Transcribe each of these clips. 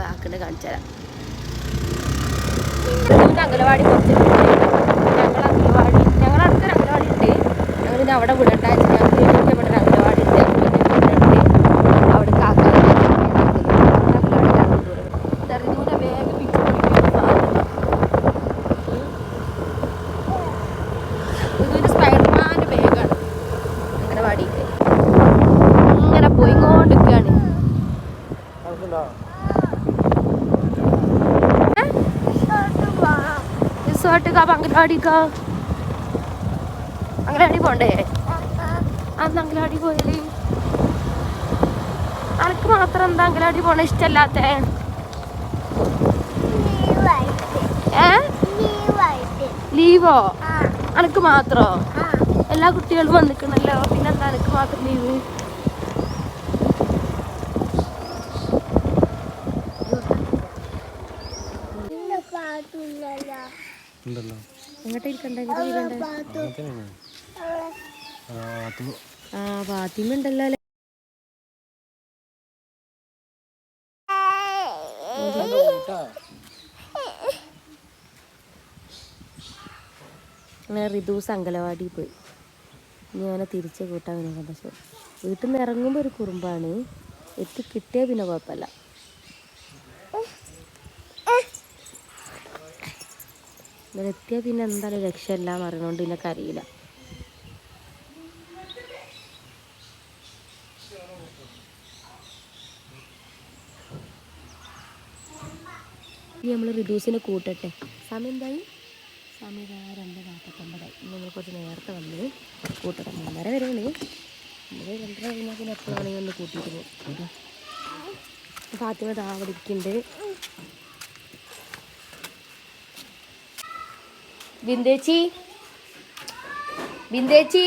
കാക്കണ്ട് കാണിച്ചു തരാം. അംഗലവാടി കുറച്ച് ഞങ്ങൾ അംഗനവാടി ഞങ്ങളടുത്തൊരു അംഗനവാടി ഉണ്ട്. ഞങ്ങൾ അവിടെ വിടണ്ട റിസോർട്ട് അങ്കലാടിക്ക അങ്കലാടി പോണ്ടേ? അന്ന് അങ്കലാടി പോയാലേ അനക്ക് മാത്രം എന്താ അങ്കലാടി പോണ ഇഷ്ടല്ലാത്ത? ലീവോ? അനക്ക് മാത്രോ? എല്ലാ കുട്ടികളും വന്നിക്കണല്ലോ. പിന്നെന്താ അനക്ക് മാത്രം ലീവ്? ഉണ്ടല്ലോ. ഇരിക്കണ്ടേ ഇരിക്കണ്ടേ. ആ അത് ആ ഫാത്തിമ ഉണ്ടല്ലോ അങ്ങനെ റിദൂസ് അങ്കലവാടി പോയി. ഞാൻ തിരിച്ച് കൂട്ടാൻ പക്ഷെ വീട്ടിൽ നിന്ന് ഇറങ്ങുമ്പോൾ ഒരു കുറുമ്പാണ്. എത്തി കിട്ടിയ പിന്നെ കുഴപ്പമില്ല. ഇവിടെ എത്തിയാൽ പിന്നെ എന്തായാലും രക്ഷയില്ല എന്ന് അറിയണോണ്ട് പിന്നെ കരയില്ല. ഇനി നമ്മൾ റിഡ്യൂസിനെ കൂട്ടട്ടെ. സമയം എന്തായി? സമയം രണ്ട് നാൽപ്പത്തൊമ്പതായി ഇനി നമ്മൾ കുറച്ച് നേരത്തെ വന്ന് കൂട്ടട്ടെ. മൂന്നര വരെയാണ് നമ്മൾ രണ്ടര കഴിഞ്ഞാൽ പിന്നെ എപ്പോഴാണെങ്കിൽ ഒന്ന് കൂട്ടിയിട്ട് പോകും ഫാത്തിമ ദാ അവിടെ ഇരിക്കുന്നുണ്ട് ബിന്ദേച്ചി. ബിന്ദേച്ചി.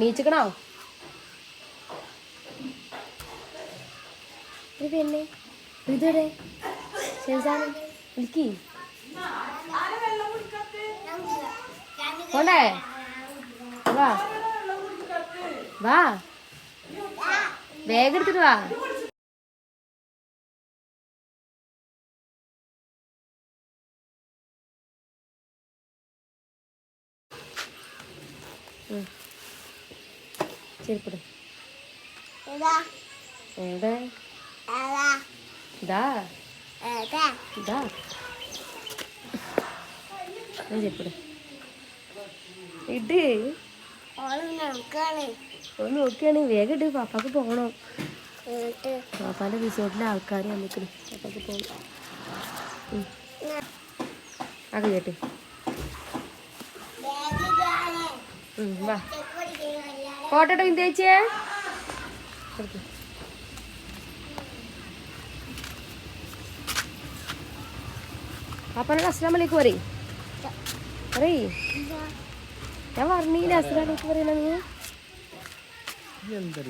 നീച്ചിക്കണോ? ഇത് പിന്നെ ഇതോടെ ശരിസാണ് വിളിക്കി. പോണ്ടേ? വാ. വാ. വേഗം എടുത്തിട്ട് വാ. ചെരുപ്പിട്. എവിടെ? ഇതാ. ഇതാ. ചെരുപ്പിട്. ഇട്. ഒന്ന് നോക്കിയാണ് വേഗം ഇട്. പാപ്പാക്ക് പോകണം പാപ്പാന്റെ റിസോർട്ടിലെ ആൾക്കാർ വന്നിക്കണ്. പാപ്പാക്ക് പോകണം. അത് കേട്ട്. വാ. പോട്ടെ ഇന്ത്യച്ചേ പാപ്പാനോട് അസ്ലാം വലൈക്കും പറയ്. പറയ്. ഞാൻ പറഞ്ഞില്ല അസ്ലാമലേക്ക് പറയുന്നത് നീ എന്താ